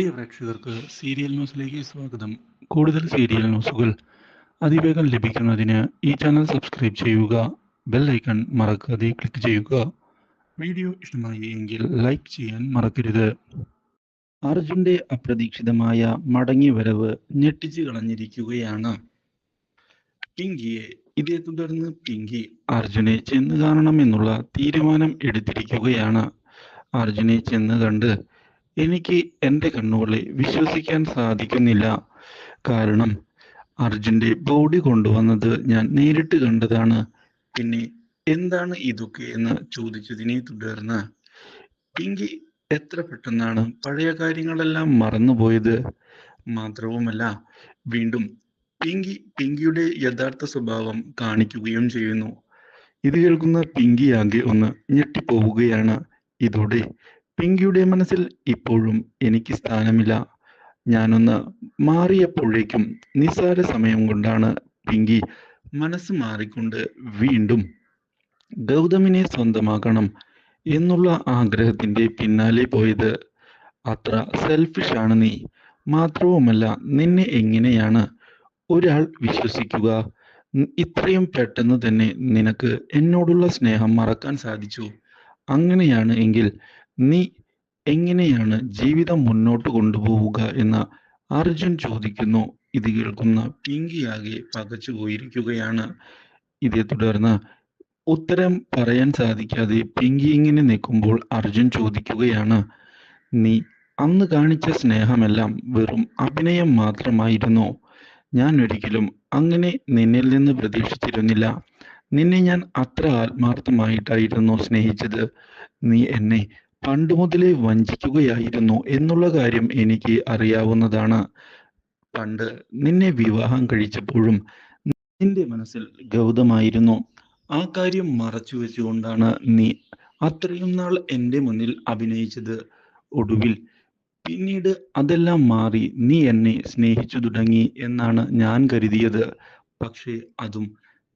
പ്രിയ പ്രേക്ഷകർക്ക് സീരിയൽ ന്യൂസിലേക്ക് സ്വാഗതം. കൂടുതൽ സീരിയൽ ന്യൂസുകൾ അതിവേഗം ലഭിക്കുന്നതിന് ഈ ചാനൽ സബ്സ്ക്രൈബ് ചെയ്യുക ബെൽ ഐക്കൺ മറക്കാതെ ക്ലിക്ക് ചെയ്യുക. വീഡിയോ ഇഷ്ടമായി എങ്കിൽ ലൈക്ക് ചെയ്യാൻ മറക്കരുത്. അർജുന്റെ അപ്രതീക്ഷിതമായ മടങ്ങി വരവ് ഞെട്ടിച്ചു കളഞ്ഞിരിക്കുകയാണ്. പിങ്കിയെ ഇതേ തുടർന്ന് പിങ്കി അർജുനെ ചെന്ന് കാണണമെന്നുള്ള തീരുമാനം എടുത്തിരിക്കുകയാണ്. അർജുനെ ചെന്ന് കണ്ട് എനിക്ക് എന്റെ കണ്ണുകളെ വിശ്വസിക്കാൻ സാധിക്കുന്നില്ല. കാരണം അർജുന്റെ ബോഡി കൊണ്ടുവന്നത് ഞാൻ നേരിട്ട് കണ്ടതാണ്. പിന്നെ എന്താണ് ഇതൊക്കെ എന്ന് ചോദിച്ചതിനെ തുടർന്ന് പിങ്കി എത്ര പെട്ടെന്നാണ് പഴയ കാര്യങ്ങളെല്ലാം മറന്നുപോയത്? മാത്രവുമല്ല വീണ്ടും പിങ്കി പിങ്കിയുടെ യഥാർത്ഥ സ്വഭാവം കാണിക്കുകയും ചെയ്യുന്നു. ഇത് കേൾക്കുന്ന പിങ്കി ആകെ ഒന്ന് ഞെട്ടിപ്പോവുകയാണ്. ഇതോടെ പിങ്കിയുടെ മനസ്സിൽ ഇപ്പോഴും എനിക്ക് സ്ഥാനമില്ല. ഞാനൊന്ന് മാറിയപ്പോഴേക്കും നിസ്സാര സമയം കൊണ്ടാണ് പിങ്കി മനസ്സ് മാറിക്കൊണ്ട് വീണ്ടും ഗൗതമിനെ സ്വന്തമാക്കണം എന്നുള്ള ആഗ്രഹത്തിന്റെ പിന്നാലെ പോയത്. അത്ര സെൽഫിഷ് ആണ് നീ. മാത്രവുമല്ല നിന്നെ എങ്ങനെയാണ് ഒരാൾ വിശ്വസിക്കുക? ഇത്രയും പെട്ടെന്ന് തന്നെ നിനക്ക് എന്നോടുള്ള സ്നേഹം മറക്കാൻ സാധിച്ചു. അങ്ങനെയാണ് എങ്കിൽ നീ എങ്ങനെയാണ് ജീവിതം മുന്നോട്ട് കൊണ്ടുപോവുക എന്ന് അർജുൻ ചോദിക്കുന്നു. ഇത് കേൾക്കുന്ന പിങ്കിയാകെ പകച്ചു പോയിരിക്കുകയാണ്. ഇതേ തുടർന്ന് ഉത്തരം പറയാൻ സാധിക്കാതെ പിങ്കി ഇങ്ങനെ നിൽക്കുമ്പോൾ അർജുൻ ചോദിക്കുകയാണ് നീ അന്ന് കാണിച്ച സ്നേഹമെല്ലാം വെറും അഭിനയം മാത്രമായിരുന്നു. ഞാൻ ഒരിക്കലും അങ്ങനെ നിന്നിൽ നിന്ന് പ്രതീക്ഷിച്ചിരുന്നില്ല. നിന്നെ ഞാൻ അത്ര ആത്മാർത്ഥമായിട്ടായിരുന്നു സ്നേഹിച്ചത്. നീ എന്നെ പണ്ട് മുതലേ വഞ്ചിക്കുകയായിരുന്നു എന്നുള്ള കാര്യം എനിക്ക് അറിയാവുന്നതാണ്. പണ്ട് നിന്നെ വിവാഹം കഴിച്ചപ്പോഴും നിന്റെ മനസ്സിൽ ഗൗതമായിരുന്നു. ആ കാര്യം മറച്ചു വെച്ചുകൊണ്ടാണ് നീ അത്രയും നാൾ എന്റെ മുന്നിൽ അഭിനയിച്ചത് ഒടുവിൽ. പിന്നീട് അതെല്ലാം മാറി നീ എന്നെ സ്നേഹിച്ചു തുടങ്ങി എന്നാണ് ഞാൻ കരുതിയത്. പക്ഷേ അതും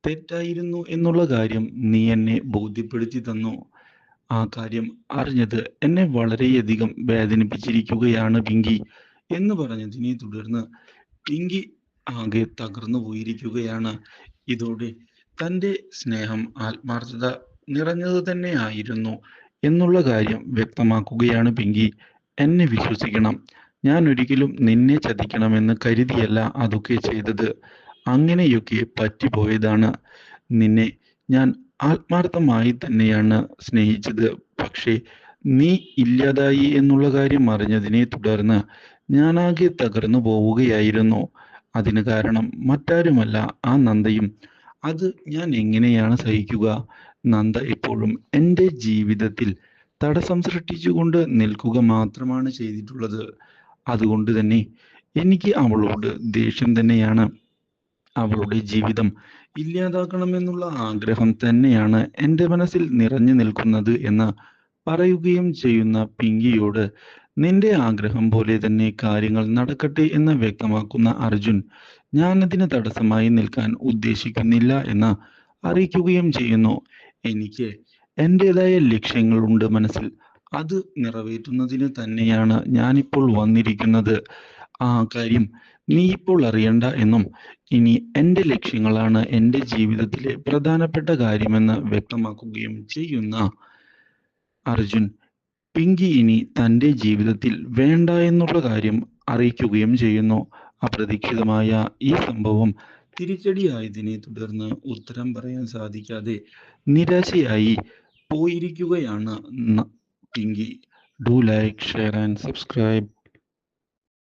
തെറ്റായിരുന്നു എന്നുള്ള കാര്യം നീ എന്നെ ബോധ്യപ്പെടുത്തി തന്നു. ആ കാര്യം അറിഞ്ഞത് എന്നെ വളരെയധികം വേദനിപ്പിച്ചിരിക്കുകയാണ് പിങ്കി എന്ന് പറഞ്ഞതിനെ തുടർന്ന് പിങ്കി ആകെ തകർന്നു പോയിരിക്കുകയാണ്. ഇതോടെ തന്റെ സ്നേഹം ആത്മാർത്ഥത നിറഞ്ഞത് തന്നെ ആയിരുന്നു എന്നുള്ള കാര്യം വ്യക്തമാക്കുകയാണ് പിങ്കി. എന്നെ വിശ്വസിക്കണം. ഞാൻ ഒരിക്കലും നിന്നെ ചതിക്കണമെന്ന് കരുതിയല്ല അതൊക്കെ ചെയ്തത്. അങ്ങനെയൊക്കെ പറ്റിപ്പോയതാണ്. നിന്നെ ഞാൻ ആത്മാർത്ഥമായി തന്നെയാണ് സ്നേഹിച്ചത്. പക്ഷേ നീ ഇല്ലാതായി എന്നുള്ള കാര്യം അറിഞ്ഞതിനെ തുടർന്ന് ഞാനാകെ തകർന്നു പോവുകയായിരുന്നു. അതിന് കാരണം മറ്റാരുമല്ല ആ നന്ദയും. അത് ഞാൻ എങ്ങനെയാണ് സഹിക്കുക? നന്ദ എപ്പോഴും എന്റെ ജീവിതത്തിൽ തടസ്സം സൃഷ്ടിച്ചുകൊണ്ട് നിൽക്കുക മാത്രമാണ് ചെയ്തിട്ടുള്ളത്. അതുകൊണ്ട് തന്നെ എനിക്ക് അവളോട് ദേഷ്യം തന്നെയാണ്. അവളുടെ ജീവിതം ഇല്ലാതാക്കണമെന്നുള്ള ആഗ്രഹം തന്നെയാണ് എന്റെ മനസ്സിൽ നിറഞ്ഞു നിൽക്കുന്നത് എന്ന് പറയുകയും ചെയ്യുന്ന പിങ്കിയോട് നിന്റെ ആഗ്രഹം പോലെ തന്നെ കാര്യങ്ങൾ നടക്കട്ടെ എന്ന് വ്യക്തമാക്കുന്ന അർജുൻ ഞാനതിന് തടസ്സമായി നിൽക്കാൻ ഉദ്ദേശിക്കുന്നില്ല എന്ന് അറിയിക്കുകയും ചെയ്യുന്നു. എനിക്ക് എന്റെതായ ലക്ഷ്യങ്ങളുണ്ട് മനസ്സിൽ. അത് നിറവേറ്റുന്നതിന് തന്നെയാണ് ഞാനിപ്പോൾ വന്നിരിക്കുന്നത്. ആ കാര്യം നീ ഇപ്പോൾ അറിയണ്ട എന്നും ഇനി എന്റെ ലക്ഷ്യങ്ങളാണ് എന്റെ ജീവിതത്തിലെ പ്രധാനപ്പെട്ട കാര്യമെന്ന് വ്യക്തമാക്കുകയും ചെയ്യുന്ന അർജുൻ. പിങ്കി ഇനി തന്റെ ജീവിതത്തിൽ വേണ്ട എന്നുള്ള കാര്യം അറിയിക്കുകയും ചെയ്യുന്നു. അപ്രതീക്ഷിതമായ ഈ സംഭവം തിരിച്ചടിയായതിനെ തുടർന്ന് ഉത്തരം പറയാൻ സാധിക്കാതെ നിരാശയായി പോയിരിക്കുകയാണ് Pinky. Do like share and subscribe